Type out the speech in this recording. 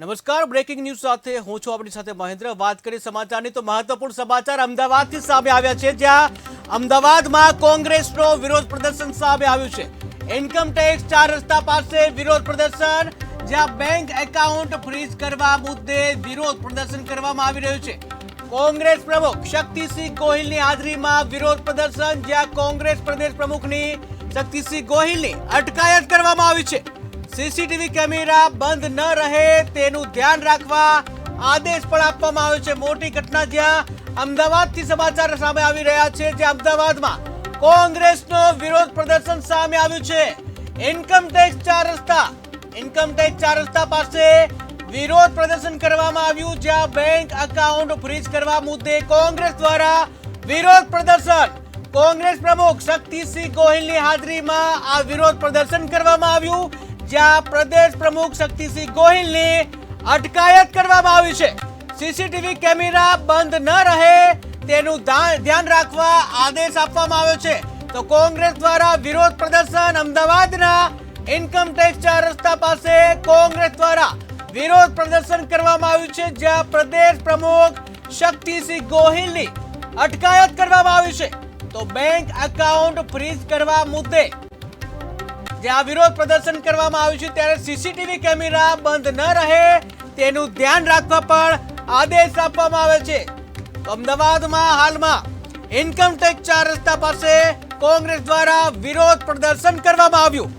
નમસ્કાર breaking news સાથે હું છું આપણી સાથે મહેન્દ્ર. વાત કરી સમાચારની તો મહત્વપૂર્ણ સમાચાર અમદાવાદથી સામે આવ્યા છે, જ્યાં અમદાવાદમાં કોંગ્રેસનો વિરોધ પ્રદર્શન સામે આવ્યું છે. ઇન્કમ ટેક્સ ચાર રસ્તા પાસે વિરોધ પ્રદર્શન, જ્યાં બેંક એકાઉન્ટ ફ્રીઝ કરવા મુદ્દે વિરોધ પ્રદર્શન કરવામાં આવી રહ્યું છે. કોંગ્રેસ પ્રમુખ શક્તિસિંહ ગોહિલની હાજરીમાં વિરોધ પ્રદર્શન, જ્યાં કોંગ્રેસ પ્રદેશ પ્રમુખની શક્તિસિંહ ગોહિલની અટકાયત કરવામાં આવી છે. સીસીટીવી કેમેરા બંધ ન રહે તેનું ધ્યાન રાખવા આદેશ પણ આપવામાં આવ્યો છે. મોટી ઘટના જ્યાં અમદાવાદથી સમાચાર સામે આવી રહ્યા છે, જે અમદાવાદમાં કોંગ્રેસનો વિરોધ પ્રદર્શન સામે આવ્યું છે. ઇન્કમ ટેક્સ ચાર રસ્તા ઇન્કમ ટેક્સ ચાર રસ્તા પાસે વિરોધ પ્રદર્શન કરવામાં આવ્યું, જ્યાં બેંક એકાઉન્ટ ફ્રીઝ કરવા મુદ્દે કોંગ્રેસ દ્વારા વિરોધ પ્રદર્શન. કોંગ્રેસ પ્રમુખ શક્તિસિંહ ગોહિલની હાજરીમાં આ વિરોધ પ્રદર્શન કરવામાં આવ્યું. જ્યાં પ્રદેશ પ્રમુખ શક્તિસિંહ ગોહિલની અટકાયત કરવામાં આવી છે. સીસીટીવી કેમેરા બંધ ન રહે તેનું ધ્યાન રાખવા આદેશ આપવામાં આવ્યો છે. તો કોંગ્રેસ દ્વારા વિરોધ પ્રદર્શન અમદાવાદના ઇન્કમ ટેક્સ ચાર રસ્તા પાસે કોંગ્રેસ દ્વારા વિરોધ પ્રદર્શન કરવામાં આવ્યું છે, જ્યાં પ્રદેશ પ્રમુખ શક્તિસિંહ ગોહિલની અટકાયત કરવામાં આવી છે. તો બેંક એકાઉન્ટ ફ્રીઝ કરવા મુદ્દે જ્યાં વિરોધ પ્રદર્શન કરવામાં આવ્યું છે, ત્યારે સીસીટીવી કેમેરા બંધ ન રહે તેનું ધ્યાન રાખવા પણ આદેશ આપવામાં આવે છે. અમદાવાદમાં હાલમાં ઇન્કમ ટેક્સ ચાર રસ્તા પાસે કોંગ્રેસ દ્વારા વિરોધ પ્રદર્શન કરવામાં આવ્યું.